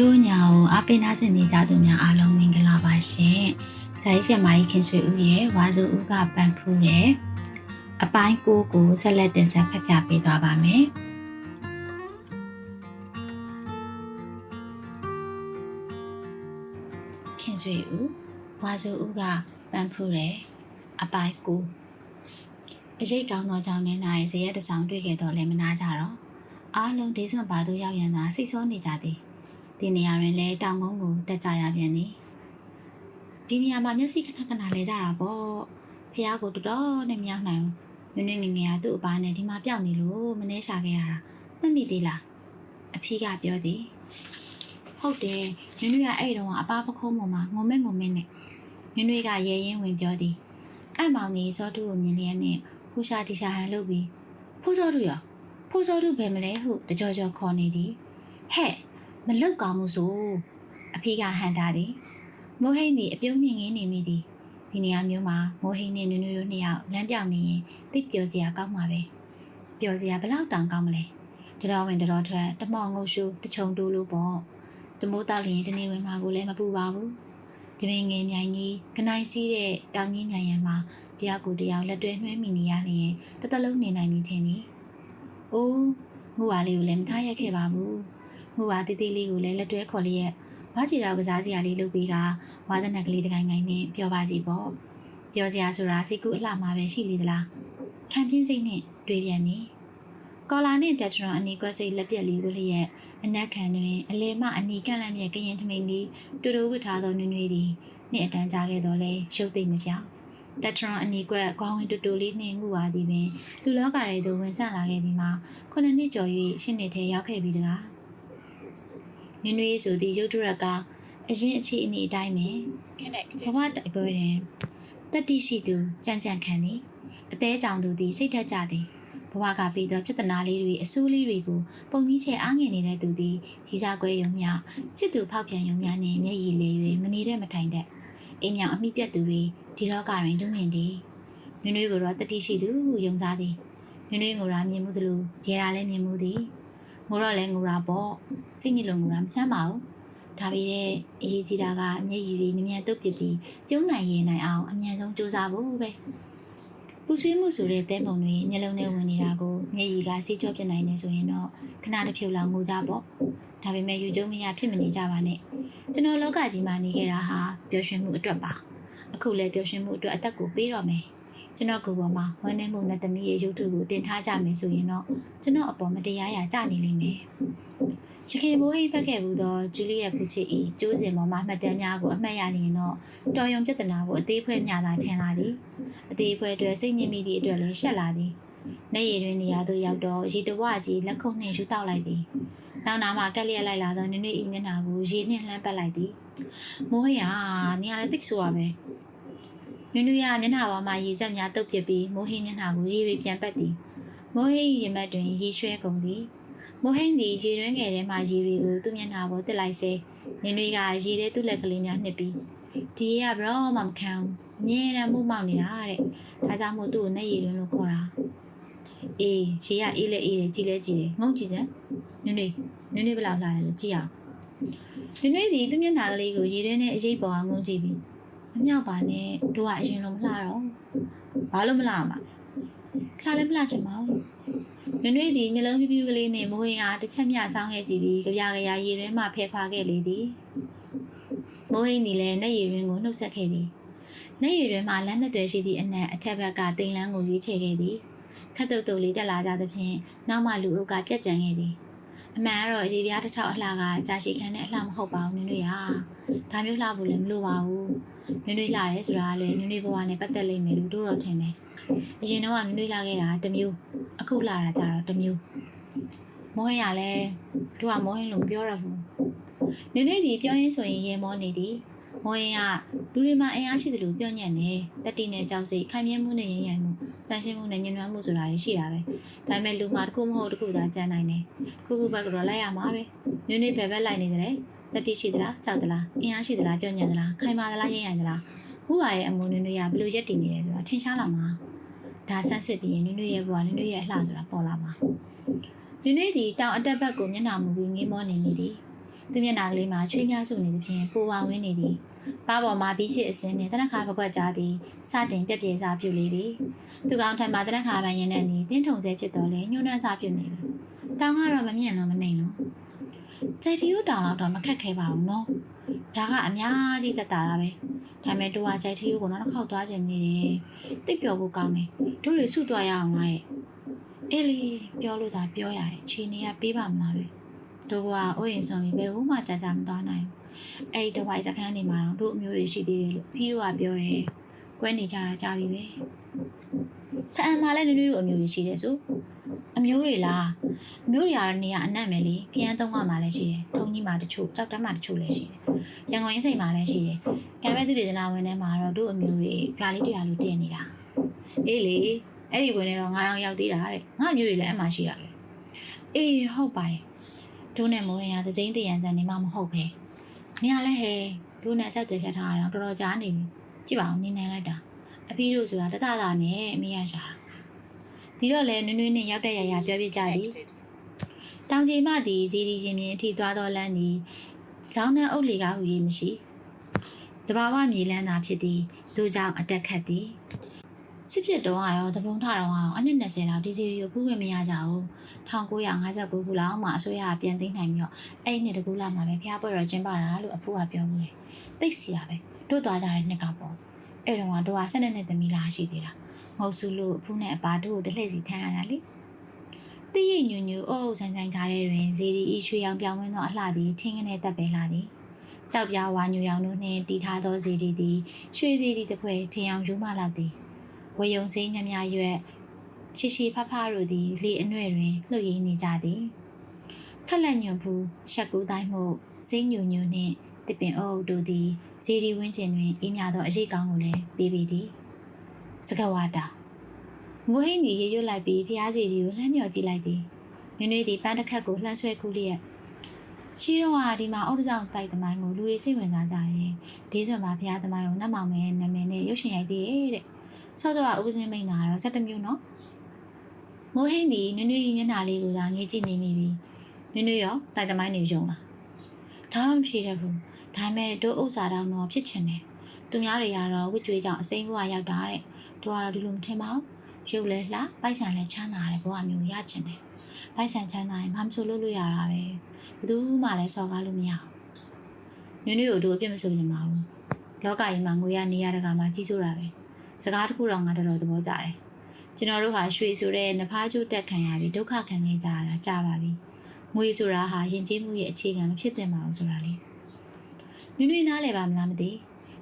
တို့ညာကိုအပိနာစင်နေကြသူများအားလုံးမင်္ဂလာပါရှင်။ဇာတ်ဆက်မကြီးခင်ဆွေဦးရဲ့ဝါစုဦးကပန်ဖူးတယ်။အပိုင်းကိုကိုဆက်လက်တင်ဆက်ဖတ်ပြပေးသွားပါမယ်။ခင်ဆွေဦးဝါစုဦးကပန်ဖူးတယ်။အပိုင်းကိုအရေးကောင်းသောကြောင့်နဲ့နိုင်ဇရက်တစ်ဆောင်တွေ့ခဲ့တော့လည်းမနာကြတော့အားလုံးဒေးစွန်ပါသူရောက်ရန်သာစိတ်ဆိုးနေကြသည်။ ဒီနေရာတွင်လည်းတောင်ကုန်းကိုတက်ကြရပြန်သည်။ဒီနေရာမှာမျက်စိခဏခဏလဲကြတာပေါ့။ဖះကိုတော်တော်နဲ့မရောက်နိုင်ဘူး။နွေနွေငယ်ငယ်ကသူ့အပားနဲ့ဒီမှာပျောက်နေလို့မနှဲရှာခဲ့ရတာမှတ်မိသေးလား။အဖေကပြောသည်။ဟုတ်တယ်နွေနွေကအဲ့တုန်းကအပားပခုံးပေါ်မှာငုံမဲငုံမဲနဲ့နွေနွေကရဲရင်ဝင်ပြောသည်။အဲ့မောင်ကြီးစောတုကိုမြင်လျက်နဲ့ဟူရှာတီရှာဟန်လုပ်ပြီးဖိုးစောတုရောဖိုးစောတုဘယ်မလဲဟုတကြောကြောခေါ်နေသည်ဟဲ့ မလောက်ကောင်းမှုဆိုအဖေကဟန်တာသည်မိုးဟိန်းသည်အပြုံးမြင့်ငင်းနေမိသည်ဒီနေရာမျိုးမှာမိုးဟိန်းနဲ့နွေနွေတို့နှစ်ယောက်လမ်းပြောင်နေရင်သိပ်ပျော်စရာကောင်းမှာပဲပျော်စရာဘလောက်တောင်ကောင်းမလဲတတော်ဝင်တတော်ထွက်တမောင်ငုတ်ရှူတချုံတိုးလို့ပေါ့တမိုးတောက်လျင်တနေဝင်မှာကိုလည်းမပူပါဘူးဒီပင်ငယ်မြိုင်ကြီးကနိုင်စီးတဲ့တောင်ကြီးမြိုင်ရံမှာတယောက်ကိုတယောက်လက်တွဲနှွှဲမိနေရလျင်တစ်သက်လုံးနေနိုင်ပြီထင်သည်။အိုးငူဝါလေးကိုလည်းမထားရက်ခဲ့ပါဘူး။ ငူဝါတီတီလေးကိုလည်းလက်တွဲခေါ်လျက်ဝါချီတော်ကစားစရာလေးလုပ်ပြီးကဝါသနက်ကလေးတကိုင်ကိုင်နဲ့ပြောပါစီပေါ့။ပြောစရာဆိုတာစိတ်ကူးအလှမှာပဲရှိလေသလား။ခံပြင်းစိတ်နဲ့တွေးပြန်သည်။ကော်လာနဲ့တက်ထရွန်အနီကွက်စိတ်လက်ပြက်လေးဝလျက်အနက်ခံတွင်အလဲမအနီကန့်လန့်မြက်ကရင်ထမိန်လေးတူတူဝစ်ထားသောနွေနွေသည်နှစ်အတန်းကြားခဲ့တော့လဲရုပ်သိမ့်မပြောင်းတက်ထရွန်အနီကွက်ခေါင်းဝင်တူတူလေးနှင့်ငူပါသည်ပင်လူလောကရဲသို့ဝင်ဆန့်လာခဲ့သည်မှာခုနှစ်နှစ်ကျော်၍ရှစ်နှစ်ထဲရောက်ခဲ့ပြီတကား နွေနွေဆိုသည့်ရုပ်ထုရက်ကအရင်အခြေအနေအတိုင်းပင်ဘဝတိုက်ပွဲတွင်တက်တိရှိသူကြံ့ကြံ့ခံသည်အသေးကြောင်သူသည်စိတ်ထက်ကြသည်ဘဝကပြီးသောပြဿနာလေးတွေအဆိုးလေးတွေကိုပုံကြီးချဲအားငယ်နေတဲ့သူသည်ကြီးစားကွဲယုံမြချစ်သူဖောက်ပြန်ယုံမြနှင့်မျက်ရည်လေး၍မနေတဲ့မထိုင်တဲ့အိမ်မြောင်အမိပြတ်သူတွေဒီလောကတွင်ဒုမြင်သည်နွေနွေကိုတော့တတိရှိသူဟုယုံစားသည်နွေနွေကိုရာမြင်မှုသလိုရေရာလည်းမြင်မှုသည် ငိုတော့လည်းငိုတာပေါ့စိတ်ညစ်လို့ငိုတာမဆမ်းပါဘူးဒါပေမဲ့အရေးကြီးတာကမျက်ရည်တွေမြ мян တုတ်ပစ်ပြီးပြုံးနိုင်ရင်နိုင်အောင်အမြန်ဆုံးစူးစမ်းဖို့ပဲပူဆွေးမှုဆိုတဲ့တဲပုံတွေမျက်လုံးထဲဝင်နေတာကိုမျက်ရည်ကစိတ်ကြောပြနိုင်နေဆိုရင်တော့ခဏတစ်ဖြုတ်လောက်ငိုကြပေါ့ဒါပေမဲ့ယူကျုံမရဖြစ်မနေကြပါနဲ့ကျွန်တော်လောကကြီးမှာနေခဲ့တာဟာပျော်ရွှင်မှုအတွက်ပါအခုလည်းပျော်ရွှင်မှုအတွက်အသက်ကိုပေးတော့မယ် ကျွန်တော်ကိုယ်ပေါ်မှာဝမ်းနည်းမှုနဲ့သမီးရဲ့ရုပ်ထုကိုတင်ထားကြမယ်ဆိုရင်တော့ကျွန်တော်အပေါ်မတရားရာကြနေလိမ့်မယ်ရခင်ဘိုးဟိတ်ပတ်ခဲ့ဘူးသောဂျူလီယက်ဖူချီဤကျိုးစင်ပေါ်မှာမှတ်တမ်းများကိုအမှတ်ရလျင်တော့တော်ယုံပြဿနာကိုအသေးဖွဲမျှသာထင်လာသည်အသေးဖွဲအတွက်စိတ်ညစ်မိသည့်အတွက်လည်းရှက်လာသည်နေရည်တွင်နေရာသို့ရောက်တော့ရေတဝကြီးလက်ခုပ်နှင့်ယူတောက်လိုက်သည်နောက်နာမှာကက်လျက်လိုက်လာသောနွေနွေဤမျက်နှာကိုရေနှင့်လှမ်းပတ်လိုက်သည်မိုးဟိတ်ဟာနေရာလည်းသိဆိုးရပဲ နွေနွေကမျက်နှာပေါ်မှာရေစက်များတုပ်ပစ်ပြီးမိုးဟိတ်မျက်နှာကိုရေတွေပြန်ပတ်သည်မိုးဟိတ်ရင်ဘတ်တွင်ရေရွှဲကုန်သည်မိုးဟိတ်သည်ရေတွင်းငယ်ထဲမှရေတွေကိုသူ့မျက်နှာပေါ်တစ်လိုက်စေနွေနွေကရေထဲသူ့လက်ကလေးများနှစ်ပြီးဒီရေကဘရောမှမခံဘူးအမြဲတမ်းမှုမောက်နေတာတဲ့ဒါကြောင့်မို့သူ့ကိုနဲ့ရေတွင်းလို့ခေါ်တာအေးရေကအေးလဲအေးတယ်ကြည်လဲကြည်တယ်ငုံကြည့်စမ်းနွေနွေနွေနွေဘယ်လောက်လာလဲလို့ကြည့်အောင်နွေနွေဒီသူ့မျက်နှာကလေးကိုရေတွင်းနဲ့အရေးပေါ်အောင်ငုံကြည့်ပြီး မမြောက်ပါနဲ့တို့ကအရင်လိုမလှတော့ဘာလို့မလှမှာလဲလှလည်းမလှချင်ပါဘူးနွေနွေဒီမျက်လုံးပြူးပြူးကလေးနဲ့မိုးရင်အားတစ်ချက်မျှဆောင်းခဲ့ကြည့်ပြီးကြပြကြရာရေတွင်းမှဖဲခွာခဲ့လေသည်မိုးဟင်းဒီလည်းနဲ့ရေတွင်းကိုနှုတ်ဆက်ခဲ့သည်နဲ့ရည်တွင်မှလမ်းနှစ်သွဲရှိသည့်အနက်အထက်ဘက်ကတိမ်လန်းကိုရွေးချယ်ခဲ့သည်ခတ်တုတ်တုတ်လေးတက်လာကြသဖြင့်နောက်မှလူအုပ်ကပြက်ကြံခဲ့သည် အမှန်ကတော့ရေပြားတစ်ထောက်အလှကကြာရှည်ခံတဲ့အလှမဟုတ်ပါဘူးနွေနွေဟာဒါမျိုးလှဖို့လည်းမလိုပါဘူးနွေနွေလှတယ်ဆိုတာကလည်းနွေနွေဘဝနဲ့ပတ်သက်လိမ့်မယ်လို့တို့တော့ထင်တယ်အရင်တော့ကနွေနွေလှခဲ့တာတစ်မျိုးအခုလှတာကြတော့တစ်မျိုးမောဟင်ရလဲတို့ကမောဟင်လို့ပြောရဘူးနွေနွေဒီပြောရင်းဆိုရင်ရေမောနေသည် မောရင်ကလူတွေမှာအင်အားရှိတယ်လို့ပြောညံ့တယ်တတိနဲ့ကြောက်စိတ်ခိုင်မြဲမှုနဲ့ရင်းရံမှုတန်ရှင်းမှုနဲ့ညှဉ်းနှွမ်းမှုဆိုတာရှိတာပဲဒါပေမဲ့လူမှာတစ်ခုမဟုတ်တစ်ခုသာကြံနိုင်တယ်ခုခုဘက်ကတော့လိုက်ရမှာပဲနွေ့နွေ့ဘယ်ဘက်လိုက်နေတယ်တတိရှိသလားကြောက်သလားအင်အားရှိသလားပြောညံ့သလားခိုင်မာသလားရင်းရံသလားခုပါရဲ့အမုန်းနွေ့နွေ့ရဘယ်လိုရက်တည်နေလဲဆိုတာထင်ရှားလာမှာဒါဆန်းစစ်ပြီးရင်နွေ့နွေ့ရဲ့ဘဝနွေ့နွေ့ရဲ့အလှဆိုတာပေါ်လာမှာနွေ့နွေ့ဒီတောင်အတက်ဘက်ကိုမျက်နှာမူပြီးငင်းမောနေမိသည်သူမျက်နှာကလေးမှာချွေးများစုနေသဖြင့်ပူဝါဝင်းနေသည် ပါပေါ်မှာပြီးချစ်အစင်းနှင့်တနခါပကွက်ကြားသည်စတင်ပြက်ပြေစားပြုလေပြီသူကောင်းထံမှာတနခါပန်ရင်နဲ့သည်တင်းထုံဆဲဖြစ်တော်လဲညှိုးနှမ်းစားပြုနေပြီတောင်ကတော့မမြင်လို့မနိုင်လို့ကြိုက်တီယိုတောင်တော့တော့မခက်ခဲပါဘူးနော်ဒါကအများကြီးတက်တာပဲဒါပေမဲ့တူကကြိုက်တီယိုကိုနောက်တစ်ခေါက်သွားခြင်းနေတယ်တိတ်ပျော်ဖို့ကောင်းတယ်တို့တွေဆုသွားရအောင်လားရဲ့အေးလေပြောလို့သာပြောရတယ်ခြေနေကပေးပါမလားပဲတို့ကအိုးရင်ဆုံးပြီးဘယ်ဘူးမှကြာကြာမသွားနိုင်ဘူး အဲ့ဒီတစ်ဝိုက်စခန်းနေမှာတော့တို့အမျိုးတွေရှိသေးတယ်လို့ဖီးတို့ကပြောတယ်ကွဲနေကြတာကြာပြီပဲဖအံမှာလည်းနွေနွေတို့အမျိုးတွေရှိတယ်ဆိုအမျိုးတွေလားအမျိုးတွေကတော့နေရအနံ့ပဲလေခရမ်းသုံးကမှလည်းရှိတယ်ထုံကြီးမှတချို့ကြောက်တမ်းမှတချို့လည်းရှိတယ်ရန်ကုန်ရင်းစိန်မှလည်းရှိတယ်ကံပဲသူတွေတနာဝင်ထဲမှာတော့တို့အမျိုးတွေရွာလေးတရားလိုတည်နေတာအေးလေအဲ့ဒီဝင်ထဲတော့ငါအောင်ရောက်သေးတာတဲ့ငါအမျိုးတွေလည်းအမှရှိရတယ်အေးဟုတ်ပါရဲ့တို့နဲ့မိုးရင်ကသစိမ့်တရံစံနေမှမဟုတ်ပဲ နေရလဲဟဲတို့နဲ့ဆက်သွယ်ဖြတ်ထားတာတော်တော်ကြာနေပြီကြည့်ပါဦးနေနေလိုက်တာအပြီးတို့ဆိုတာတတတာနဲ့အမေရရှာတာဒီတော့လဲနွေးနွေးနဲ့ရောက်တဲ့ရရပြောပြကြသည်တောင်ကြီးမသည်ဇီဒီချင်းမြင်အထိသွားသောလမ်းသည်ဇောင်းနှံအုပ်လီကားဟူ၍မရှိတဘာဝမြေလန်းသာဖြစ်သည်သူကြောင့်အတက်ခတ်သည် စစ်ဖြစ်တော့ရောတပုံထတော့အောင်အနည်း20လောက်ဒီစီရီကိုဖူးခွင့်မရကြဘူး1959ခုလောက်မှအစိုးရကပြန်သိမ်းနိုင်ပြီးတော့အဲ့ဒီနှစ်တကူလာမှပဲဖျားပွဲတော်ကျင်းပတာလို့အဖိုးကပြောမှုတယ်တိတ်စီရပဲတို့သွားကြတဲ့နှစ်ကပေါ့အဲ့တော့ကတို့က12နှစ်သမီးလားရှိသေးတာငုတ်စုလို့အဖိုးနဲ့အပါတို့ကိုတစ်လှည့်စီထမ်းရတာလေတိရိပ်ညူညူအုပ်အုပ်ဆိုင်ဆိုင်ကြားထဲတွင်ဇီဒီဤရွှေရောင်ပြောင်းဝင်းသောအလှသည်ထင်းကနေတက်ပဲလှသည်ကြောက်ပြားဝါညူရောင်တို့နှင့်တီထားသောဇီဒီသည်ရွှေဇီဒီတစ်ဖွဲထင်းရောင်ယူမလောက်သည် ဝေယုံစိမ်းမြမြရွက်ရှိရှိဖဖတို့သည်လေအနှဲ့တွင်လှုပ်ရင်းနေကြသည်ခက်လက်ညွန်ဖူးရှက်ကူးတိုင်းမှုစိမ့်ညူညူနှင့်တစ်ပင်အုပ်တို့သည်ဇီဒီဝင်းကျင်တွင်အေးမြသောအရေးကောင်းကိုလည်းပေးပေသည်စကဝါတာငိုဟင်းကြီးရေရွတ်လိုက်ပြီးဖျားစီဒီကိုလှမ်းမြော်ကြည့်လိုက်သည်နွေနွေသည်ပန်းတစ်ခတ်ကိုလှမ်းဆွဲခုလျက်ရှိတော့ဟာဒီမှာအုတ်တကြောင်တိုက်သမိုင်းကိုလူတွေစိတ်ဝင်စားကြတယ်ဒီဆိုမှဖျားသမိုင်းကိုနတ်မောင်မဲနာမည်နဲ့ရုပ်ရှင်ရိုက်သေးရဲ့တဲ့ ဆော့တော့ဥပစင်းမိန်နာတော့၁၇မျိုးနော်မိုးဟင်းသည်နွေနွေမျက်နှာလေးကိုသာငေးကြည့်နေမိပြီးနွေနွေရောတိုက်သမိုင်းနေယုံလားဒါတော့မဖြစ်တဲ့ဘူးဒါပေမဲ့တို့ဥစ္စာတောင်တော့ဖြစ်ချင်တယ်သူများတွေကတော့ဝစ်ကြွေးကြောင့်အစိမ့်ဘွားရောက်တာတဲ့တို့ကတော့ဒီလိုမထင်ပါဘူးရုပ်လဲလှပိုက်ဆံလဲချမ်းသာတယ်ဘဝမျိုးရချင်တယ်ပိုက်ဆံချမ်းသာရင်ဘာမှမဆိုလို့လို့ရတာပဲဘယ်သူမှလည်းစော်ကားလို့မရဘူးနွေနွေကိုတို့အပြစ်မဆိုရင်ပါဘူးလောကကြီးမှာငွေရနေရတဲ့ကမှာကြီးစိုးတာပဲ စကားတစ်ခုတော့ငါတော်တော်သဘောကျတယ်ကျွန်တော်တို့ဟာရွှေဆိုတဲ့နဖားကျုတက်ခံရပြီးဒုက္ခခံနေကြရတာကြာပါပြီငွေဆိုတာဟာယဉ်ကျေးမှုရဲ့အခြေခံမဖြစ်သင့်ပါဘူးဆိုတာလေနွေနွေနားလဲပါမလားမသိ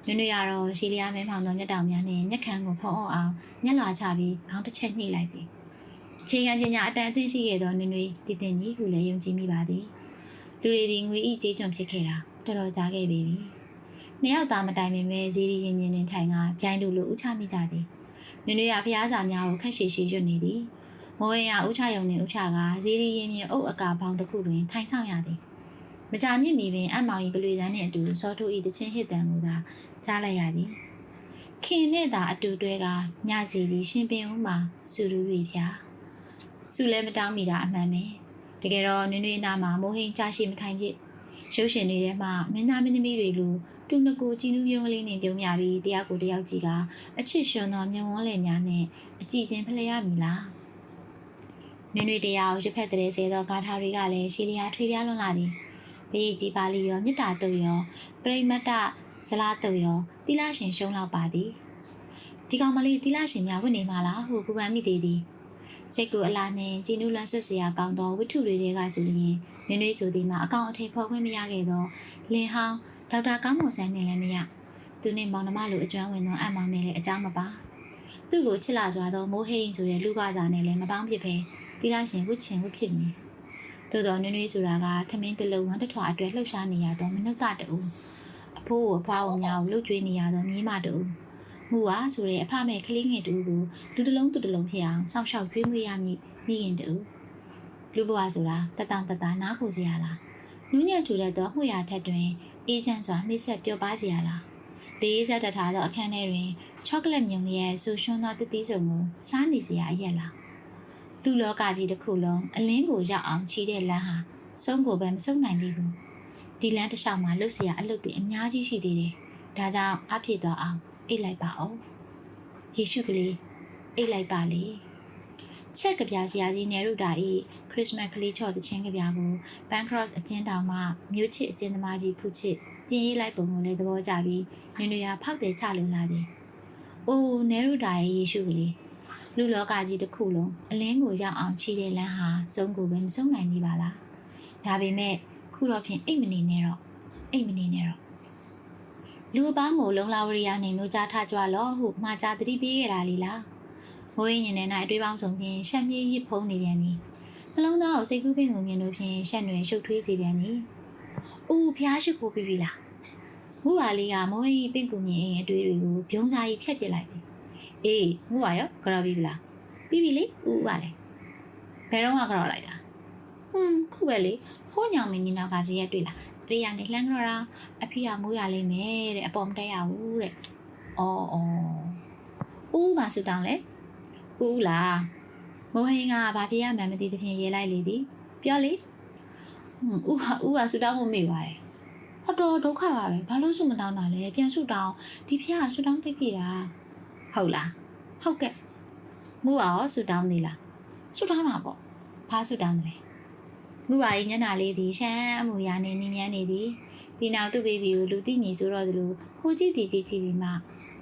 နွေနွေကတော့ရှီလီယာမဲဖောင်သောမျက်တောင်များနဲ့ညက်ခမ်းကိုဖုံးအောင်အောင်ညက်လာချပြီးခေါင်းတစ်ချက်ညှိလိုက်သည်အခြေခံပညာအတန်အသင့်ရှိခဲ့သောနွေနွေတည်တင်ကြီးဟုလည်းယုံကြည်မိပါသည်လူတွေဒီငွေဤကြေးကြုံဖြစ်ခဲ့တာတော်တော်ကြာခဲ့ပြီ နှစ်ယောက်သားမတိုင်ပင်ပဲဇီရီရင်မြင်တွင်ထိုင်ကပြိုင်တူလိုဥချမိကြသည်နွေနွေကဖျားစာများကိုခက်ရှည်ရှည်ရွတ်နေသည်မိုးရင်ကဥချယုံနှင့်ဥချကဇီရီရင်မြင်အုပ်အကာပေါင်းတစ်ခုတွင်ထိုင်ဆောင်ရသည်မကြာမြင့်မီပင်အမောင်ဤပလွေစမ်းနှင့်အတူစောထိုးဤတချင်းဟစ်တံကိုသာကြားလိုက်ရသည်ခင်နဲ့သာအတူတွဲကညစီလီရှင်ပင်ဦးမှာစူရူရီဖြာစူလဲမတောင်းမိတာအမှန်ပဲတကယ်တော့နွေနွေနာမှာမိုးဟင်းချရှိမထိုင်ဖြစ်ရုပ်ရှင်တွေထဲမှာမင်းသားမင်းသမီးတွေလို တူနကိုကြည်နူးပြုံးကလေးနဲ့ပြုံးမြပြီးတယောက်ကိုတယောက်ကြည့်ကအချစ်ရှင်သောမျက်ဝန်းလည်များနဲ့အကြည့်ချင်းဖလှယ်ရမည်လားနွေနွေတရားကိုရွက်ဖက်တဲ့ဆဲသောဂါထာတွေကလည်းရှီလီယာထွေပြားလွန်လာသည်ဘေးကြီးပါလီရောမြစ်တာတုတ်ရောပရိမတ္တဇလာတုတ်ရောတိလရှင်ရှုံးလောက်ပါသည်ဒီကောင်မလေးတိလရှင်များဝင်နေမှာလားဟုပူပန်မိသေးသည်စိတ်ကိုအလားနှင့်ကြည်နူးလန်းဆွတ်စရာကောင်းသောဝိထုတွေတွေကဆိုလျင်နွေနွေဆိုသည်မှာအကောင်အထည်ဖော်ခွင့်မရခဲ့သောလင်ဟောင်း ဒေါက်တာကောင်းမွန်ဆန်းနဲ့လည်းမရသူနှင့်မောင်နှမလိုအကျွမ်းဝင်သောအမောင်နဲ့လည်းအကြောင်းမပါသူ့ကိုချစ်လာစွာသောမိုးဟိန်ဆိုတဲ့လူကစားနဲ့လည်းမပေါင်းဖြစ်ပဲတိလရှင်ဝစ်ချင်ဝစ်ဖြစ်မည်သို့တော်နွေနွေဆိုတာကထမင်းတစ်လုံးဝမ်းတစ်ထွာအတွက်လှုပ်ရှားနေရသောမနုဿတူအဖိုးကိုအဖွားကိုများကိုလှုပ်ကြွေးနေရသောမြေးမတူမူပါဆိုတဲ့အဖမဲ့ကလေးငယ်တူကိုလူတစ်လုံးသူတစ်လုံးဖြစ်အောင်စောင့်ရှောက်ကြွေးမွေးရမည်မိရင်တူလူဘဝဆိုတာတတန်တတနားခုစရာလားနူးညံ့ထူတဲ့သောမှုရထက်တွင် အေးချမ်းစွာမိဆက်ပြောပါစီရလားလေးဆက်တထားသောအခန်းထဲတွင်ချောကလက်မြုံရဲ့ဆူရွှန်းသောတတိစုံကိုစားနေစရာအရက်လားလူလောကကြီးတစ်ခုလုံးအလင်းကိုရောက်အောင်ချီတဲ့လမ်းဟာဆုံးကိုပဲမဆုံးနိုင်သေးဘူးဒီလမ်းတစ်လျှောက်မှာလှုပ်စရာအလုပ်တွေအများကြီးရှိသေးတယ်ဒါကြောင့်အပြည့်တော်အောင်အိတ်လိုက်ပါအောင်ယေရှုကလေးအိတ်လိုက်ပါလေ ချက်ကပြဆရာကြီးနေရုတာဤခရစ်စမတ်ကလေးချော့တဲ့ချင်းကပြကိုဘန်ခရော့အကျဉ်းတောင်မှမြို့ချစ်အကျဉ်းသမားကြီးဖုချစ်ပြင်ရေးလိုက်ပုံကိုလည်းသဘောကျပြီးနင်တို့ရဖောက်တယ်ချလို့လာသည်။အိုးနေရုတာရဲ့ယေရှုကလေးလူလောကကြီးတစ်ခုလုံးအလင်းကိုရောက်အောင်ခြေတဲ့လမ်းဟာစုံကိုပဲမဆုံးနိုင်သေးပါလား။ဒါပေမဲ့ခုတော့ဖြင့်အိတ်မနေနဲ့တော့အိတ်မနေနဲ့တော့လူအပန်းကိုလုံလာဝရိယနေလို့ကြားထကြွလော့ဟုမှာကြားသတိပေးခဲ့တာလीလား မိုးရင်ညနေ၌အတွေးပေါင်းဆုံးဖြင့်ရှက်ပြေးရစ်ဖုံးနေပြန်သည်နှလုံးသားကိုစိတ်ကူးပင်ကိုမြင်လို့ဖြင့်ရှက်နွယ်ရှုပ်ထွေးစေပြန်သည်အိုးဖျားရှိခိုးပြီးပြီလားငုပါလေးကမိုးရင်ပင့်ကူမြင်ရဲ့အတွေးတွေကိုပြုံးစားကြီးဖြတ်ပစ်လိုက်သည်အေးငုပါရောကြော်ပြီးပြီလားပြီးပြီလေဥဥပါလေဘယ်တော့မှကြော်လိုက်တာဟွန်းခုပဲလေဟိုးညောင်မင်းကြီးနောက်ကစီရက်တွေ့လားတရနေလှမ်းကြော်တာအဖေကမိုးရလိမ့်မယ်တဲ့အပေါ်မတက်ရဘူးတဲ့အော်အော်ဥဥပါဆူတောင်းလေ ဥဥလားမိုးဟင်းကဘာဖြစ်ရမှန်းမသိသဖြင့်ရေးလိုက်လေသည်ပြောလေဟွန်းဥဟာဥဟာဆူတောင်းဖို့မေ့ပါတယ်ဟောတော်ဒုက္ခပါပဲဘာလို့ဆူမတောင်းတာလဲပြန်ဆူတောင်းဒီဖះကဆူတောင်းတိတ်ပြတာဟုတ်လားဟုတ်ကဲ့ငူရောဆူတောင်းသေးလားဆူတောင်းတာပေါ့ဘာဆူတောင်းတယ်ငူပါကြီးမျက်နှာလေးသည်ရှမ်းအမူအရာနဲ့နင်းမြန်းနေသည်ပြီးနောက်သူ့ဘေဘီကိုလူသိညီဆိုတော့သလိုဟိုကြည့်တည်ကြည့်ကြည့်ပြီးမှ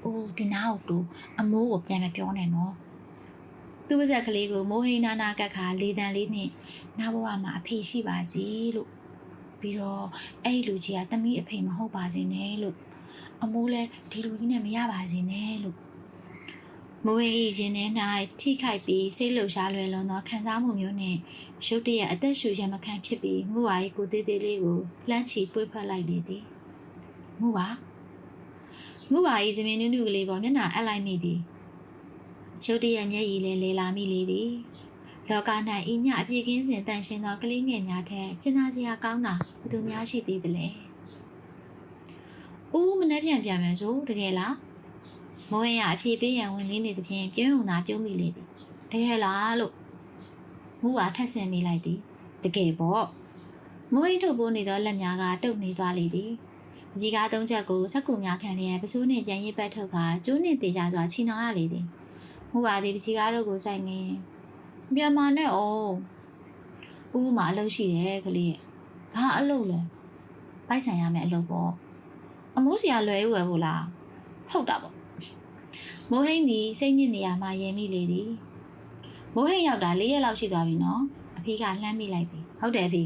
အိုးဒီနာကိုတူအမိုးကိုပြန်မပြောနဲ့နော် သူ့ပါဇက်ကလေးကိုမိုးဟိန်းနာနာကတ်ခါလေးတန်လေးနဲ့နောက်ဘဝမှာအဖေရှိပါစေလို့ပြီးတော့အဲ့ဒီလူကြီးကတမီးအဖေမဟုတ်ပါစေနဲ့လို့အမိုးလည်းဒီလူကြီးနဲ့မရပါစေနဲ့လို့မဝေဤခြင်းထဲ၌ထိခိုက်ပြီးစိတ်လှုပ်ရှားလွယ်လွန်သောခံစားမှုမျိုးနှင့်ရုတ်တရက်အသက်ရှူရမခံဖြစ်ပြီးမှုဝါ၏ကိုသေးသေးလေးကိုလှမ်းချီပွေ့ဖက်လိုက်လေသည်မှုဝါမှုဝါ၏ဇမင်းနုနုကလေးပေါ်မျက်နှာအပ်လိုက်မိသည် ရုတ်တရက်မျက်ရည်လည်းလေလာမိလေသည်လောက၌ဤမြအပြည့်ကင်းစဉ်တန်ရှင်းသောကလေးငယ်များထက်ကျင်နာစရာကောင်းတာဘယ်သူများရှိသေးသလဲ။ဦးမနှက်ပြန်ပြန်မယ်ဆိုတကယ်လား။မိုးရင်ရအဖြေပေးရန်ဝင်လေးနေသဖြင့်ပြုံးုံသာပြုံးမိလေသည်။တကယ်လားလို့မူပါထက်ဆင်မိလိုက်သည်။တကယ်ပေါ့။မိုးရင်ထုတ်ပိုးနေသောလက်များကတုပ်နေသွားလေသည်။အကြီးကားသုံးချက်ကိုစက်ကူများခံလျက်ပစိုးနှင့်ပြန်ရစ်ပတ်ထုတ်ကကျိုးနှင့်တေချာစွာချီနှောင်ရလေသည်။ မှုပါသည်ပကြီးကားတို့ကိုဆိုင်ငင်းမြန်မာနဲ့ဩဥမာအလုပ်ရှိတယ်ကလေးဘာအလုပ်လဲပိုက်ဆံရမယ်အလုပ်ပေါ့အမိုးစရာလွယ်ဦးရဖို့လားဟုတ်တာပေါ့မိုးဟင်းဒီစိတ်ညစ်နေရမှာရင်မိလေသည်မိုးဟင်းရောက်တာ၄ရက်လောက်ရှိသွားပြီနော်အဖေကလှမ်းမိလိုက်သည်ဟုတ်တယ်အဖေ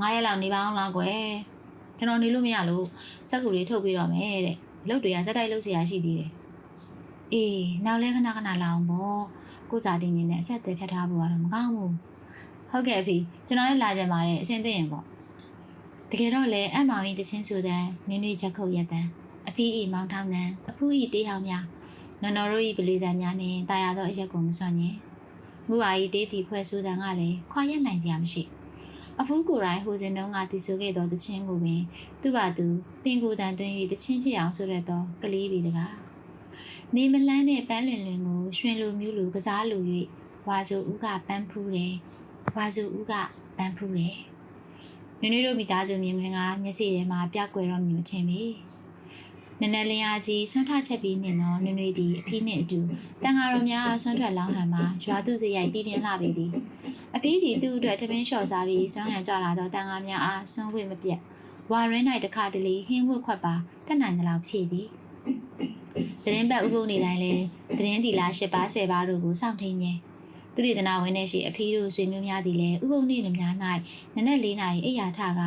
၅ရက်လောက်နေပါအောင်လားကွယ်ကျွန်တော်နေလို့မရလို့စက်ကူလေးထုတ်ပေးတော့မယ်တဲ့လုပ်တွေကစက်တိုက်လုပ်စရာရှိသေးတယ် အေးနောက်လဲခဏခဏလာအောင်ပေါ့ကိုစားတင်မြင်နဲ့အဆက်အသွယ်ဖြတ်ထားဖို့ကတော့မကောင်းဘူးဟုတ်ကဲ့အဖေကျွန်တော်လည်းလာကြပါတယ်အဆင်သင့်ရင်ပေါ့တကယ်တော့လေအမောင်ကြီးတချင်းဆိုတဲ့နင်းနွေချက်ခုတ်ရက်တန်းအဖေဤမောင်ထောင်းတန်းအဖူးဤတေးဟောင်းများနော်နော်တို့ဤပလူတန်းများနဲ့တာယာသောအရက်ကိုမစွန့်ညင်ငူအားဤတေးတီဖွဲ့ဆိုတဲ့ကလည်းခွာရက်နိုင်စရာမရှိအဖူးကိုယ်တိုင်ဟိုစဉ်တုန်းကတည်ဆိုခဲ့သောတချင်းကိုပင်သူ့ဘာသူပင်ကိုယ်တန်သွင်း၍တချင်းဖြစ်အောင်ဆိုရတော့ကလေးပြီတကား နေမလန်းတဲ့ပန်းလွင်လွင်ကိုရွှင်လိုမျိုးလိုကစားလို၍ဝါဆိုဦးကပန်းဖူးတယ်ဝါဆိုဦးကပန်းဖူးတယ်နွေနွေတို့မိသားစုမြင်ကွင်းကမျက်စိထဲမှာပြကွယ်တော့မြင်မထင်ပြီနည်းနည်းလင်းအားကြီးဆွမ်းထချက်ပြီးနေတော့နွေနွေသည်အဖေနှင့်အတူတန်ဃာတော်များဆွမ်းထွက်လောင်းဟန်မှာရွာသူစရိုက်ပြင်းပြင်းလာပေသည်အဖေသည်သူ့အတွက်တပင်းလျှော်စားပြီးဆွမ်းဟန်ကြလာသောတန်ဃာများအားဆွမ်းဝေမပြတ်ဝါရဲ၌တခါတလေဟင်းဝတ်ခွက်ပါတက်နိုင်သလောက်ဖြည့်သည် တရင်ဘက်ဥပုပ်နေတိုင်းလဲတရင်တီလာ၈ပါး၁၀ပါးတို့ကိုစောင့်ထိန်ခြင်းသူရိဒနာဝင်းနဲ့ရှိအဖေတို့ဆွေမျိုးများသည်လည်းဥပုပ်နေ့များ၌နနက်၄နာရီအိယာထက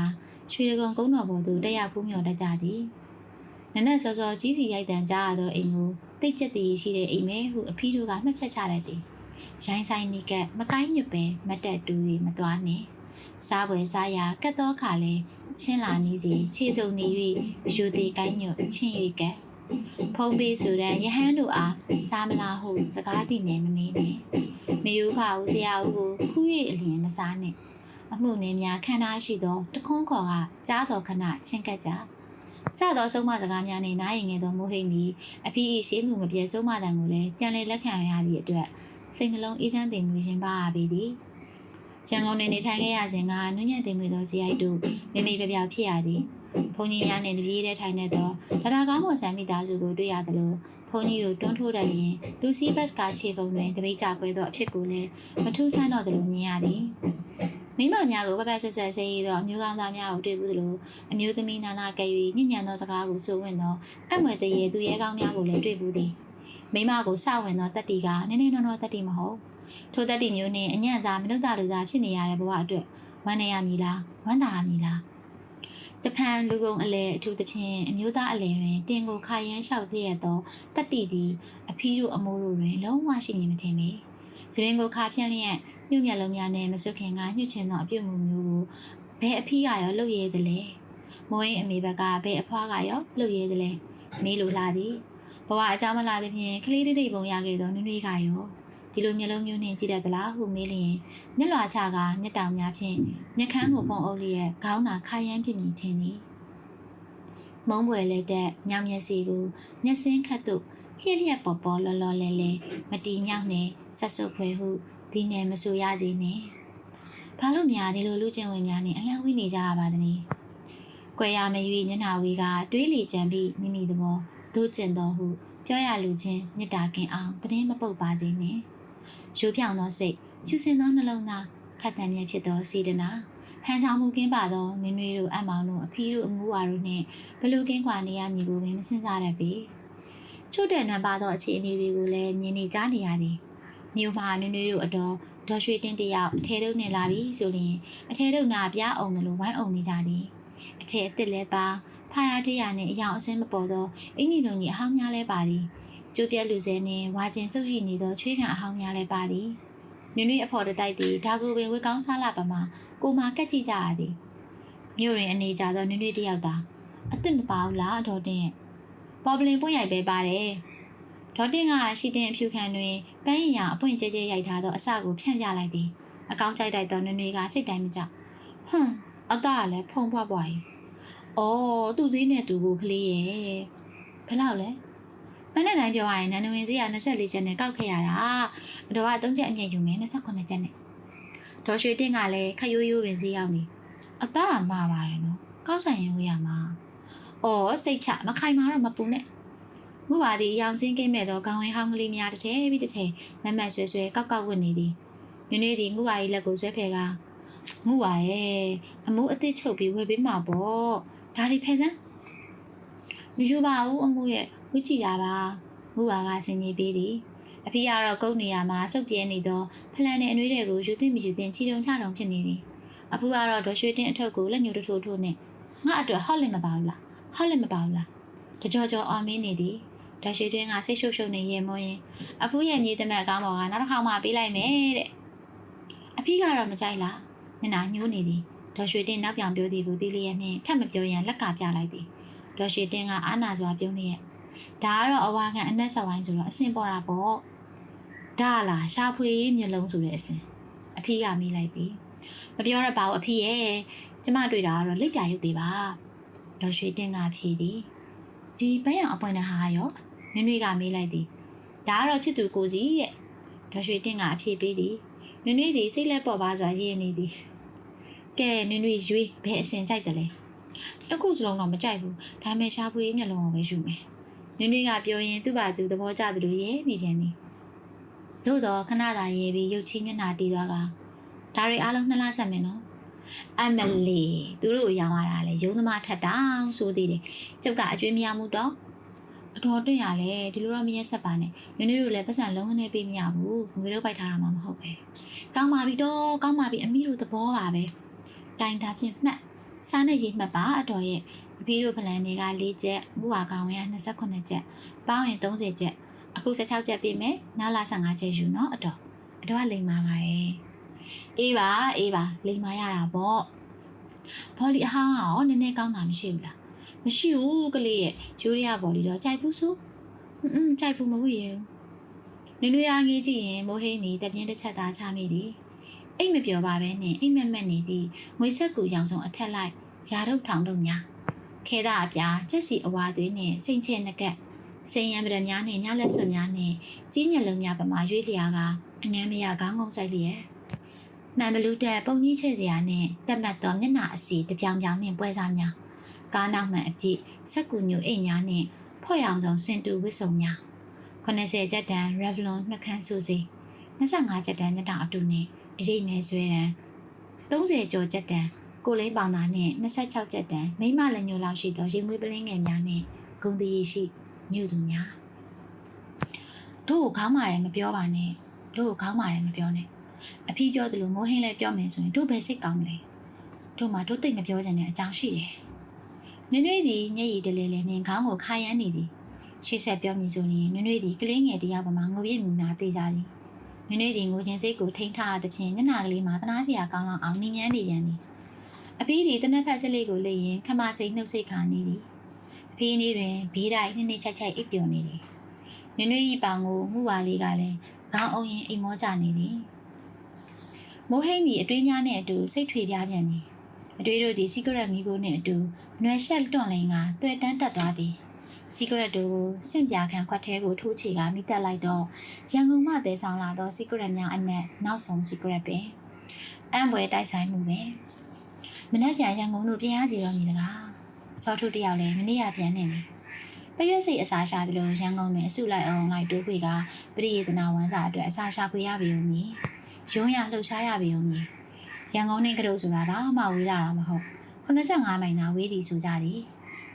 ရွှေရကုံကုန်းတော်ပေါ်သို့တက်ရောက်ဖူးမြော်တတ်ကြသည်နနက်စောစောကြီးစီရိုက်တန်ကြရသောအိမ်ကိုတိတ်ကျက်တည်ရှိတဲ့အိမ်မဲဟုအဖေတို့ကမှတ်ချက်ချတတ်သည်ရိုင်းဆိုင်နီကမကိုင်းညွတ်ပဲမတ်တက်တူ၍မသွားနှင့်စားပွဲစားရာကတ်သောခါလဲချင်းလာနီးစီခြေစုံနေ၍ယူသေးကိုင်းညွတ်ချင်း၍ကတ် ဖုံးပေးဆိုတဲ့ယဟန်တို့အားစားမလားဟုစကားတည်နေမမေးနဲ့မေယူဖာဦးဆရာဦးကိုခူး၍အလျင်မစားနဲ့အမှုနေများခန္ဓာရှိသောတခွန်းခေါ်ကကြားတော်ခဏချင်းကပ်ကြစသောဆုံးမစကားများနဲ့နားရင်ငယ်သောမိုးဟိန်သည်အဖေ၏ရှေးမှုမပြေဆုံးမတန်ကိုလည်းပြန်လည်လက်ခံရသည့်အတွက်စိတ်နှလုံးအေးချမ်းတည်မှုရှင်ပါပေသည်ရန်ကုန်တွင်နေထိုင်ခဲ့ရစဉ်ကနွညံ့သိမ်မွေသောဇယိုက်တို့မိမိပြပြဖြစ်ရသည် ဘုန်းကြီးများနှင့်တပြေးတဲ့ထိုင်နေသောတရာကောင်းမော်ဆန်မိသားစုကိုတွေ့ရသလိုဘုန်းကြီးကိုတွန်းထိုးတတ်ရင်လူစီဘတ်ကခြေကုံတွင်တပိတ်ကြခွဲသောအဖြစ်ကိုလည်းမထူးဆန်းတော့သလိုမြင်ရသည်မိမများကိုပပဆက်ဆက်ဆေးရသောအမျိုးကောင်းသားများကိုတွေ့ဘူးသလိုအမျိုးသမီးနာနာကဲ့၍ညဉ့်ညံသောစကားကိုဆိုဝင်သောအမွေတရေသူရဲကောင်းများကိုလည်းတွေ့ဘူးသည်မိမကိုစဝင်သောတက်တီကနည်းနည်းနော်နော်တက်တီမဟုတ်ထိုတက်တီမျိုးနဲ့အညံ့စားမနှုတ်တာလူစားဖြစ်နေရတဲ့ဘဝအတွက်ဝမ်းနေရမည်လားဝမ်းသာရမည်လား တဖန်လူကုန်အလဲအထူးသဖြင့်အမျိုးသားအလဲတွင်တင်ကိုခါရမ်းလျှောက်တည့်ရသောတက်တီသည်အဖီးတို့အမိုးတို့တွင်လုံးဝရှိနေမထင်ပေစပင်ကိုခါဖြန့်လျက်ညှို့မျက်လုံးများနဲ့မစွတ်ခင်ကညှို့ချင်သောအပြုတ်မှုမျိုးကိုဘယ်အဖီးကရောလှုပ်ရဲသလဲမိုးရင်အမေဘက်ကဘယ်အဖွားကရောလှုပ်ရဲသလဲမေးလိုလာသည်ဘဝအကြောင်းမလာသဖြင့်ကလေးတိတ်ပုံရခဲ့သောနွေ့နွေ့ကရော ဒီလိုမျိုးလုံးမျိုးနဲ့ကြည့်တတ်သလားဟုမေးလျင်မျက်လွှာချကမျက်တောင်များဖြင့်မျက်ခမ်းကိုပုံအုပ်လျက်ခေါင်းသာခါရမ်းပြစ်မိထင်သည်မုံပွယ်လက်တဲ့ညောင်မျက်စီကိုမျက်စင်းခတ်သို့လျက်လျက်ပေါ်ပေါ်လော်လော်လဲလဲမတီညောက်နဲ့ဆက်ဆုပ်ဖွယ်ဟုဒီနယ်မဆိုရစေနဲ့ဘာလို့များဒီလိုလူချင်းဝင်များနဲ့အလံဝိနေကြရပါသနည်းကွယ်ရမ၍မျက်နှာဝေးကတွေးလီကြံပြီးမိမိသဘောဒုကျင်တော်ဟု ပြောရလူချင်းမြစ်တာကင်အောင်တည်င်းမပုတ်ပါစေနဲ့ ရိုးပြောင်သောစိတ်ဖြူစင်သောနှလုံးသားခတ်တံမြဲဖြစ်သောစေတနာဟန်ဆောင်မှုကင်းပါသောနွေနွေတို့အမောင်တို့အဖီးတို့အမူဝါတို့နှင့်ဘလူကင်းကွာနေရမည်ကိုပင်မစင်စားတတ်ပေချို့တဲ့နံပါသောအခြေအနေတွေကိုလည်းမြင်နေကြနေရသည်မြို့မှာနွေနွေတို့အတော်ဒေါ်ရွှေတင်းတယောက်အထဲတို့နဲ့လာပြီဆိုရင်အထဲတို့နာပြားအောင်တယ်လို့ဝိုင်းအောင်နေကြသည်အထဲအစ်စ်လဲပါဖာယာတရနဲ့အယောင်အစင်းမပေါ်သောအင်ကြီးလုံးကြီးအဟောင်းများလဲပါသည် ကျိုးပြက်လူစဲနှင့်ဝါကျင်ဆုပ်ရှိနေသောချွေးခံအဟောင်းများလည်းပါသည်။မြွနွေအဖော်တတိုက်သည်ဒါကိုပင်ဝေကောင်းစားလာပါမှာကိုမာကက်ကြည့်ကြရသည်။မြို့ရင်အနေကြသောနွေနွေတယောက်သာအစ်စ်မပါဘူးလားဒေါ်တင်။ပေါ်ပလင်ပွင့်ရိုက်ပဲပါတယ်။ဒေါ်တင်ကရှိတင်အဖြူခံတွင်ပန်းရင်ရအပွင့်ကျဲကျဲရိုက်ထားသောအစကိုဖြန့်ပြလိုက်သည်။အကောင်းကြိုက်တိုက်သောနွေနွေကစိတ်တိုင်းမကြ။ဟွန်းအသားကလည်းဖုံဖွားပွားကြီး။အော်သူ့စည်းနဲ့သူကိုကလေးရဲ့။ဘယ်လောက်လဲ။ မနေ့တိုင်းပြောရရင်နန္ဒဝင်ဈေးက24ကျပ်နဲ့ကောက်ခဲ့ရတာအတော်က3ကျပ်အမြင့်ယူမယ်28ကျပ်နဲ့ဒေါ်ရွှေတင့်ကလည်းခရိုးရိုးပင်ဈေးရောက်နေအသားကမှာပါတယ်နော်ကောက်ဆိုင်ရင်ဝေးရမှာအော်စိတ်ချမခိုင်မာတော့မပူနဲ့ငုပါသည်ရောင်စင်းကိမ့်မဲ့သောခေါင်းဝင်းဟောင်းကလေးများတစ်ထည်ပြီးတစ်ထည်မမတ်ဆွဲဆွဲကောက်ကောက်ဝတ်နေသည်နွေနွေသည်ငုပါ၏လက်ကိုဆွဲဖယ်ကငုပါရဲ့အမိုးအစ်စ်ချုပ်ပြီးဝယ်ပေးမှာပေါ့ဒါတွေဖယ်စမ်း မယူပါဘူးအမိုးရဲ့ဝိကြည့်ရပါငူပါကဆင်ကြီးပေးသည်အဖေကတော့ကုန်းနေရမှာစုပ်ပြဲနေသောဖလန်နဲ့အနှွေးတွေကိုယူသိမယူသိချီတုံချတုံဖြစ်နေသည်အဖူကတော့ဒေါ်ရွှေတင်းအထုပ်ကိုလက်ညှိုးတစ်ထိုးထိုးနဲ့ငါအတွက်ဟော့လက်မပါဘူးလားဟော့လက်မပါဘူးလားတကြောကြောအောင်မင်းနေသည်ဒေါ်ရွှေတင်းကစိတ်ရှုပ်ရှုပ်နေရေမွန်းရင်အဖူရဲ့မြေသမက်ကောင်းပေါ်ကနောက်တစ်ခါမှပေးလိုက်မယ်တဲ့အဖေကတော့မကြိုက်လားညနာညှိုးနေသည်ဒေါ်ရွှေတင်းနောက်ပြောင်ပြောသည်ကိုတီးလျက်နှင့်ထပ်မပြောရန်လက်ကပြလိုက်သည် ဒေါ်ရွှေတင်းကအာနာစွာပြုံးလျက်ဒါကတော့အဝါခံအနက်ဆက်ဝိုင်းဆိုတော့အစင်ပေါ်တာပေါ့ဒါလားရှာဖွေရေးမျက်လုံးဆိုတဲ့အစင်အဖေကမိလိုက်သည်မပြောရပါဘူးအဖေရဲ့ကျမတွေ့တာကတော့လိပ်ပြရုပ်သေးပါဒေါ်ရွှေတင်းကဖြေသည်ဒီပန်းရံအပွင့်တဲ့ဟာရောနွေ့နွေ့ကမေးလိုက်သည်ဒါကတော့ချစ်သူကိုစီတဲ့ဒေါ်ရွှေတင်းကအဖြေပေးသည်နွေ့နွေ့သည်စိတ်လက်ပေါ်ပါစွာရေးနေသည်ကဲနွေ့နွေ့ရွေးဘယ်အစင်ကြိုက်တယ်လဲ တစ်ခုစလုံးတော့မကြိုက်ဘူးဒါပေမဲ့ရှာဖွေရေးမျက်လုံးကိုပဲယူမယ်နွေနွေကပြောရင်သူ့ဘာသူသဘောကျသလိုရဲ့နေပြန်သည်သို့တော့ခဏသာရေးပြီးရုပ်ချင်းမျက်နှာတီးသွားကဒါတွေအားလုံးနှစ်လဆက်မယ်နော်အမလီသူတို့ကိုရောင်းရတာလေရုံးသမားထက်တောင်ဆိုသေးတယ်ကျုပ်ကအကျွေးမရမှုတော့အတော်တွင့်ရလေဒီလိုတော့မရက်ဆက်ပါနဲ့နွေနွေတို့လည်းပတ်စံလုံးဝနဲ့ပေးမရဘူးငွေတို့ပိုက်ထားတာမှမဟုတ်ပဲကောင်းပါပြီတော့ကောင်းပါပြီအမိတို့သဘောပါပဲတိုင်တာဖြင့်မှတ် စားနေရေးမှတ်ပါအတော်ရဲ့အဖေတို့ဖလန်တွေက၄ချက်မူဟာကောင်ဝင်းက28ချက်ပေါင်းရင်30ချက်အခု16ချက်ပြည့်မယ်နောက်လာ15ချက်ယူနော်အတော်အတော်ကလိမ်မာပါတယ်အေးပါအေးပါလိမ်မာရတာပေါ့ဘောလီအဟောင်းကရောနည်းနည်းကောင်းတာမရှိဘူးလားမရှိဘူးကလေးရဲ့ယူရီးယားဘောလီတော့ကြိုက်ဘူးဆိုဟွန်းဟွန်းကြိုက်ဘူးမဟုတ်ရဲ့နွေနွေအားငေးကြည့်ရင်မိုးဟင်းသည်တပြင်းတစ်ချက်သားချမိသည် အိတ်မပြောပါပဲနဲ့အိတ်မက်မက်နေသည်ငွေဆက်ကူရောင်စုံအထက်လိုက်ရာထုတ်ထောင်တို့များခဲတာအပြားကျက်စီအဝါသွေးနဲ့စိန်ချဲနကက်စိန်ရံပဒများနဲ့ညလက်ဆွများနဲ့ကြီးညက်လုံးများပမာရွေးလျာကအငမ်းမရခေါင်းငုံဆိုင်လျက်မမှန်ဘလူးတက်ပုံကြီးချဲ့စရာနှင့်တက်မှတ်သောမျက်နှာအစီတပြောင်ပြောင်နှင့်ပွဲစားများကားနောက်မှန်အပြည့်စက်ကူညိုအိတ်များနှင့်ဖော့ရောင်ဆောင်စင်တူဝစ်စုံများ80ကျက်တန် Revlon နှက်ခမ်းဆူစီ25ကျက်တန်မျက်နှာအတူနှင့် အရေးမဲဆွဲတန်30ကျော်ကျက်တန်ကိုလိမ့်ပေါင်နာနှင့်26ကျက်တန်မိမလက်ညိုလောက်ရှိသောရင်ငွေပလင်းငယ်များနှင့်ဂုံတရီရှိညူသူများတို့ကိုခေါင်းမာတယ်မပြောပါနဲ့တို့ကိုခေါင်းမာတယ်မပြောနဲ့အဖေပြောသလိုမိုးဟင်းလည်းပြောမယ်ဆိုရင်တို့ပဲစိတ်ကောင်းမလဲတို့မှတို့သိမပြောချင်တဲ့အကြောင်းရှိတယ်နွေ့နွေ့သည်မျက်ရည်တလဲလဲနဲ့ခေါင်းကိုခါရမ်းနေသည်ရှေ့ဆက်ပြောမည်ဆိုရင်နွေ့နွေ့သည်ကလေးငယ်တရားပေါ်မှာငိုပြည့်မြူများသေးကြသည် နွေ့နွေ့သည်ငိုခြင်းစိတ်ကိုထိန်းထားသဖြင့်မျက်နှာကလေးမှာသနာစရာကောင်းလောက်အောင်နှင်းမြန်းနေပြန်သည်အဖေသည်တနက်ဖက်စလေးကိုလေရင်ခမစိတ်နှုတ်စိတ်ခါနေသည်အဖေနေတွင်ဘေးတိုင်းနှိမ့်နှိမ့်ချိုက်ချိုက်အိပ်ပျော်နေသည်နွေ့နွေ့ဤပောင်ကိုမှုပါလေးကလည်းခေါင်းအုံရင်အိမ်မောကြနေသည်မိုးဟင်းသည်အတွေးများနှင့်အတူစိတ်ထွေပြားပြန်သည်အတွေးတို့သည်စီကရက်မီကိုနှင့်အတူနွယ်ရှက်တွန့်လိန်ကတွေ့တန်းတက်သွားသည် စီကရက်တို့ကိုစင့်ပြခံခွက်ထဲကိုထိုးချေကမိတက်လိုက်တော့ရန်ကုန်မှတဲဆောင်လာသောစီကရက်များအနက်နောက်ဆုံးစီကရက်ပင်အံပွဲတိုက်ဆိုင်မှုပဲမနေ့ပြန်ရန်ကုန်သို့ပြန်ရကြတော့မည်တကားစောထုတယောက်လည်းမနေ့ကပြန်နေတယ်ပရွက်စိတ်အစာရှာသလိုရန်ကုန်တွင်အစုလိုက်အောင်လိုက်တိုးခွေကပရိယေတနာဝန်စာအတွက်အစာရှာဖွေရပြီဦးမည်ရုံးရလှုပ်ရှားရပြီုံကြီးရန်ကုန်နဲ့ကတို့ဆိုတာဘာမှဝေးလာတာမဟုတ်85မိုင်သာဝေးသည်ဆိုကြသည်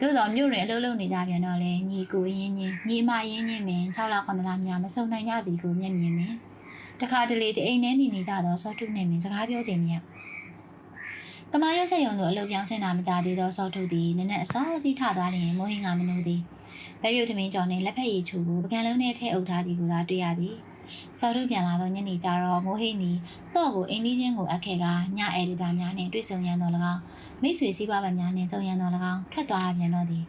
သို့တော်မြို့တွင်အလုပ်လုပ်နေကြပြန်တော့လေညီကိုရင်းချင်းညီမရင်းချင်းမင်း6လ9လများမဆုံနိုင်ကြသည်ကိုမျက်မြင်မင်းတခါတလေတအိမ်ထဲနေနေကြတော့စောထုနဲ့မင်းစကားပြောချိန်မြတ်ကမာရွက်ဆက်ယုံတို့အလုပ်ပြောင်းဆင်းတာမကြသေးသောစောထုသည်နည်းနည်းအစောကြီးထသွားလျင်မိုးဟင်းကမနိုးသည်ဘဲပြုတ်ထမင်းကြော်နှင့်လက်ဖက်ရည်ချူကိုပကံလုံးနဲ့ထည့်အုပ်ထားသည်ကိုသာတွေ့ရသည်စောထုပြန်လာတော့ညနေကျတော့မိုးဟင်းသည်တော့ကိုအင်းကြီးချင်းကိုအပ်ခဲ့ကညအက်ဒီတာများနှင့်တွေ့ဆုံရန်တော်၎င်း မိတ်ဆွေစည်းပွားပါများနှင့်ကြုံရန်တော်၎င်းထွက်သွားပြန်တော့သည်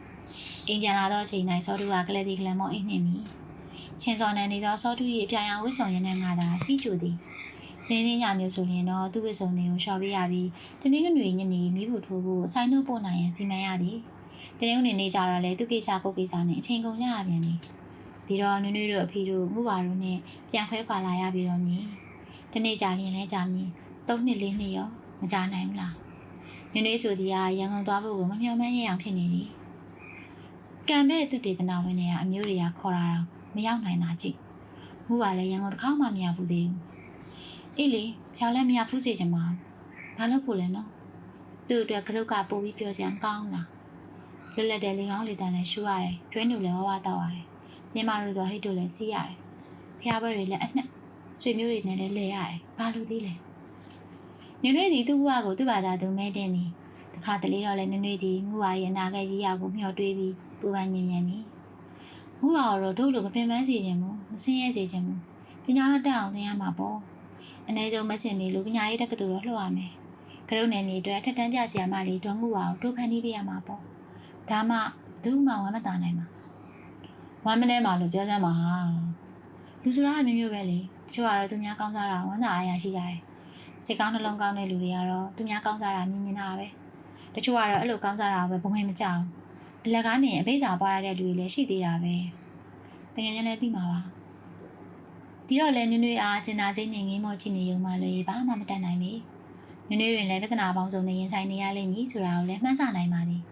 အိမ်ပြန်လာတော့ချိန်၌စောထုကကလေးဒီကလမောအိမ်နှင့်မီချင်းစော်နန်နေသောစောထု၏အပြာရောင်ဝစ်ဆောင်ရတဲ့ငါသာစီးကြိုသည်စင်းရင်းညမျိုးဆိုရင်တော့သူ့ဝစ်စုံတွေကိုရှော့ပေးရပြီးတနင်္ဂနွေညနေမိဖို့ထိုးဖို့ဆိုင်သို့ပို့နိုင်ရန်စီမံရသည်တနင်္ဂနွေနေ့ကျတော့လေသူကိစ္စကိုကိစ္စနဲ့အချိန်ကုန်ကြရပြန်သည်ဒီတော့နွေ့နွေ့တို့အဖေတို့မှုပါတို့နဲ့ပြန်ခွဲခွာလာရပြီတော့မည်ဒီနေ့ကြာရင်လဲကြာမည်၃နှစ်၄နှစ်ရောမကြာနိုင်ဘူးလား နွေ့နွေ့ဆိုသည်ကရန်ကုန်သွားဖို့ကိုမမျှော်မှန်းရအောင်ဖြစ်နေသည်ကံပဲသူတေသနာဝင်နေရအမျိုးတွေကခေါ်တာတော့မရောက်နိုင်တာကြည့်မှုပါလဲရန်ကုန်တစ်ခါမှမရောက်ဘူးသေးဘူးအေးလေရောက်လဲမရဘူးစေချင်ပါဘာလို့ပို့လဲနော်သူ့အတွက်ကရုတ်ကပို့ပြီးပြောစရာမကောင်းလားလွတ်လပ်တဲ့လေကောင်းလေတန်နဲ့ရှူရတယ်ကျွဲနူလည်းဝဝတောက်ရတယ်ကျင်းမတို့ဆိုဟိတ်တို့လည်းစီးရတယ်ဖျားပွဲတွေလည်းအနှက်ဆွေမျိုးတွေနဲ့လည်းလဲရတယ်ဘာလို့သေးလဲ ညွှန်ွေးသည်သူ့ဘဝကိုသူ့ဘာသာသူမဲတင်သည်တခါတလေတော့လည်းညွှန်ွေးသည်ငူဝါရဲ့အနာဂတ်ကြီးရာကိုမျှော်တွေးပြီးပူပန်ညင်မြန်သည်ငူဝါတော့တို့လိုမပင်ပန်းစေခြင်းဘူးမစင်းရဲစေခြင်းဘူးပညာတော့တက်အောင်သင်ရမှာပေါ့အ ਨੇ ဆုံးမချင်မီလူပညာရေးတက္ကသိုလ်တော့လှုပ်ရမယ်ကရုနယ်မြေအတွက်ထက်တန်းပြစီယာမလေးဒေါ်ငူဝါကိုတိုးဖန်တီးပေးရမှာပေါ့ဒါမှဘသူမှဝမ်းမသာနိုင်မှာဝမ်းမနေမှာလို့ပြောစမ်းပါဟာလူဆိုတာကမျိုးမျိုးပဲလေတချို့ကတော့သူများကောင်းစားတာဝမ်းသာအားရရှိကြတယ် စိတ်ကောင်းနှလုံးကောင်းတဲ့လူတွေကတော့သူများကောင်းစားတာမြင်နေတာပဲတချို့ကတော့အဲ့လိုကောင်းစားတာပဲဘုံဝင်မကြောက်အလက်ကားနေအဘိဇာပွားရတဲ့လူတွေလည်းရှိသေးတာပဲတကယ်ချင်းလည်းသိမှာပါဒီတော့လည်းနွေ့နွေ့အားကျင်နာစိတ်နဲ့ငင်းမော့ကြည့်နေရုံမှလည်းဘာမှမတတ်နိုင်ပြီနွေ့နွေ့တွင်လည်းပြဿနာပေါင်းစုံနဲ့ရင်ဆိုင်နေရလိမ့်မည်ဆိုတာကိုလည်းမှန်းဆနိုင်ပါသည်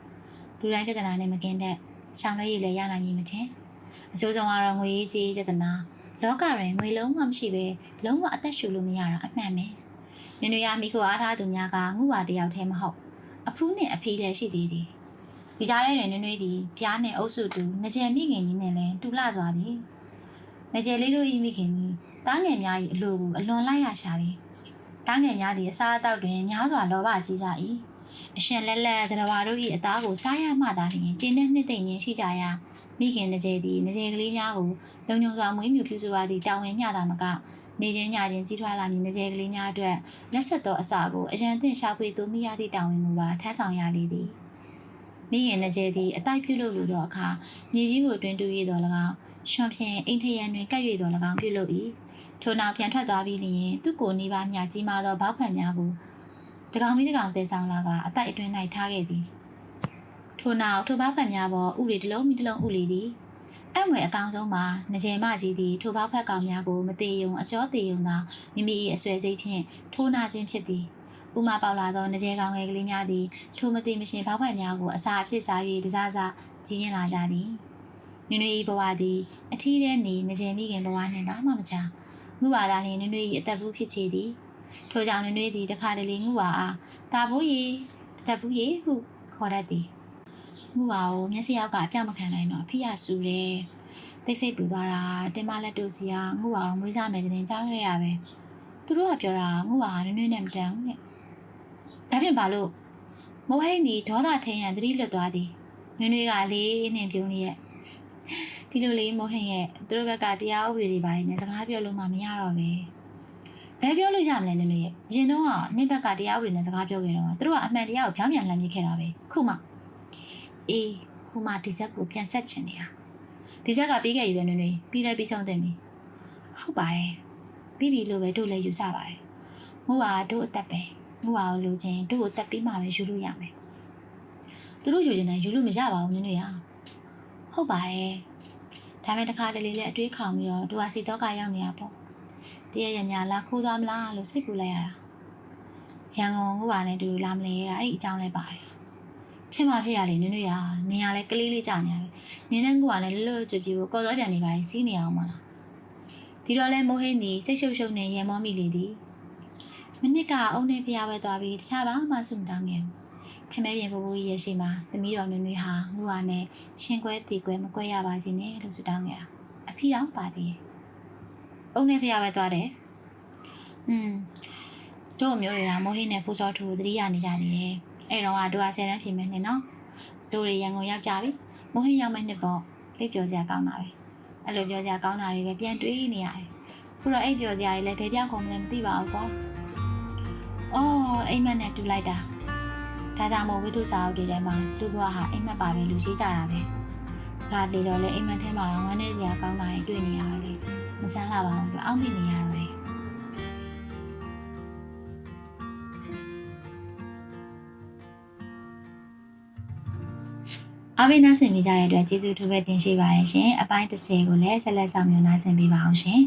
လူတိုင်းပြဿနာနဲ့မကင်းတဲ့ရှောင်းရည်လည်းရနိုင်မည်မထင်အဆိုးဆုံးကတော့ငွေရေးကြီးပြဿနာလောကတွင်ငွေလုံးဝမရှိဘဲလုံးဝအသက်ရှူလို့မရတာအမှန်ပဲ နွေနွေရမိခိုအားထားသူများကငုပါတယောက်တည်းမဟုတ်အဖူးနဲ့အဖေးလည်းရှိသေးသည်ဒီကြားထဲတွင်နွေနွေသည်ပြားနဲ့အုပ်စုတူငကြယ်မိခင်ကြီးနဲ့လည်းတူလှစွာသည်ငကြယ်လေးတို့၏မိခင်ကြီးတားငယ်များ၏အလိုကိုအလွန်လိုက်ရရှာသည်တားငယ်များသည်အစားအသောက်တွင်များစွာလောဘကြီးကြ၏အရှင်လက်လက်သရဝါတို့၏အသားကိုစားရမှသာလျှင်ကျင်းတဲ့နှစ်သိမ့်ခြင်းရှိကြရာမိခင်ငကြယ်သည်ငကြယ်ကလေးများကိုလုံခြုံစွာမွေးမြူပြုစုရသည့်တာဝန်မျှတာမက နေချင်းညချင်းကြီးထွားလာမည်ငကြယ်ကလေးများအတွက်လက်ဆက်သောအစာကိုအရန်သင့်ရှာဖွေသူမိရသည့်တာဝန်ကိုပါထမ်းဆောင်ရလေသည်မိခင်ငကြယ်သည်အတိုက်ပြုလုပ်လိုသောအခါမြေကြီးကိုတွင်တူ၍တော်၎င်းရွှန်ဖြင့်အိမ်ထရန်တွင်ကပ်၍တော်၎င်းပြုလုပ်၏ထို့နောက်ပြန်ထွက်သွားပြီးလျင်သူ့ကိုနေပါမြကြီးမားသောဘောက်ဖန်များကိုတကောင်မီတကောင်တဲဆောင်လာကအတိုက်အတွင်း၌ထားခဲ့သည်ထို့နောက်ထိုဘောက်ဖန်များပေါ်ဥရီတစ်လုံးမီတစ်လုံးဥလီသည် အံ့ငွေအကောင်ဆုံးမှာငကြယ်မကြီးသည်ထိုပေါက်ဖက်ကောင်များကိုမသေးယုံအကျော်သေးယုံသာမိမိ၏အဆွဲစိတ်ဖြင့်ထိုးနာခြင်းဖြစ်သည်ဥမာပေါက်လာသောငကြယ်ကောင်ငယ်ကလေးများသည်ထိုမသိမရှင်ပေါက်ဖက်များကိုအစာအဖြစ်စား၍တစားစားကြီးပြင်းလာကြသည်နွေနွေ၏ဘဝသည်အထီးထဲနေငကြယ်မိခင်ဘဝနှင့်ဘာမှမချာငုပါသာလျှင်နွေနွေ၏အသက်ဘူးဖြစ်ချေသည်ထိုကြောင့်နွေနွေသည်တခါတလေငုပါအားတာဘိုးရီအသက်ဘူးရီဟုခေါ်တတ်သည် ငုပါကိုမျက်စိယောက်ကပြောက်မခံနိုင်တော့အဖေရဆူတယ်သိတ်စိတ်ပူသွားတာတင်မလက်တို့စီကငုအောင်မွေးစားမယ်တဲ့တင်ကြားခဲ့ရပဲသူတို့ကပြောတာငုအောင်နွေ့နွေ့နဲ့မတန်ဘူးတဲ့ဒါဖြင့်ဘာလို့မိုးဟိန်းဒီဒေါသထင်းရန်သတိလွတ်သွားသည်နွေ့နွေ့ကလေးနဲ့ပြုံးနေရဲ့ဒီလိုလေးမိုးဟိန်းရဲ့သူတို့ဘက်ကတရားဥပဒေတွေပါတယ်နဲ့စကားပြောလို့မှမရတော့ပဲဘယ်ပြောလို့ရမလဲနွေ့နွေ့ရဲ့အရင်တော့ကနေ့ဘက်ကတရားဥပဒေနဲ့စကားပြောခဲ့တော့သူတို့ကအမှန်တရားကိုပြောင်းပြန်လှမ်းပြခဲ့တာပဲခုမှ အေးခုမှဒီဇက်ကိုပြန်ဆက်ချင်နေတာဒီချက်ကပြီးခဲ့ပြီပဲနွေနွေပြီးလဲပြီးဆုံးတင်ပြီဟုတ်ပါတယ်ပြီးပြီလို့ပဲတို့လည်းယူဆပါတယ်ငို့ဟာတို့အသက်ပဲငို့ဟာကိုလိုချင်တို့ကိုတက်ပြီးမှပဲယူလို့ရမယ်သူတို့ယူချင်တယ်ယူလို့မရပါဘူးနွေနွေဟာဟုတ်ပါတယ်ဒါပေမဲ့တစ်ခါတလေလည်းအတွေးခေါင်ပြီးတော့တို့ဟာစိတ်တော့ကရောက်နေတာပေါ့တရရမြလာခိုးသွားမလားလို့စိတ်ပူလိုက်ရတာရန်ကုန်ငို့ဟာနဲ့တူလာမလဲတာအဲ့ဒီအကြောင်းလည်းပါတယ် ဖြစ်မှဖြစ်ရလေနွေနွေဟာနေရလဲကလေးလေးကြာနေရတယ်နင်းနဲ့ကူကလည်းလွတ်လွတ်ကျွပြကိုကော်စောပြန်နေပါလေစီးနေအောင်မလားဒီတော့လဲမိုးဟင်းသည်စိတ်ရှုပ်ရှုပ်နဲ့ရေမောမိလေသည်မနစ်ကအုံနဲ့ဖျားပဲသွားပြီးတခြားဘာမှစုမတောင်းခဲ့ဘူးခမဲပြင်ပူပူကြီးရဲ့ရှိမှာသမီးတော်နွေနွေဟာငူဟာနဲ့ရှင်ကွဲတီကွဲမကွဲရပါစေနဲ့လို့ဆုတောင်းခဲ့တာအဖေတော်ပါသေးရဲ့အုံနဲ့ဖျားပဲသွားတယ်อืมတို့မျိုးတွေကမိုးဟင်းနဲ့ဖူးစောထူသတိရနေကြသေးတယ် အဲ့တော့ကတို့ကဆယ်တန်းပြင်မယ်နဲ့နော်တို့တွေရန်ကုန်ရောက်ကြပြီမိုးဟင်းရောက်မဲ့နှစ်ပေါ့သိပ်ပြောစရာကောင်းတာပဲအဲ့လိုပြောစရာကောင်းတာတွေပဲပြန်တွေးနေရတယ်ခုတော့အဲ့ပြောစရာတွေလည်းဘယ်ပြောင်းကုန်မလဲမသိပါဘူးကွာအော်အိမ်မက်နဲ့တူလိုက်တာဒါကြောင့်မို့ဝိတုစာအုပ်တွေထဲမှာလူဘွားဟာအိမ်မက်ပါပဲလူကြီးကြတာပဲဒါလေတော့လေအိမ်မက်ထဲမှာတော့ဝမ်းနေစရာကောင်းတာတွေတွေ့နေရတယ်လေမဆန်းလာပါဘူးလို့အောက်မိနေရတော့တယ် အားပေးနားဆင်ပေးကြတဲ့အတွက်ကျေးဇူးထူးပဲတင်ရှိပါတယ်ရှင်အပိုင်း30ကိုလည်းဆက်လက်ဆောင်မြော်နားဆင်ပေးပါအောင်ရှင်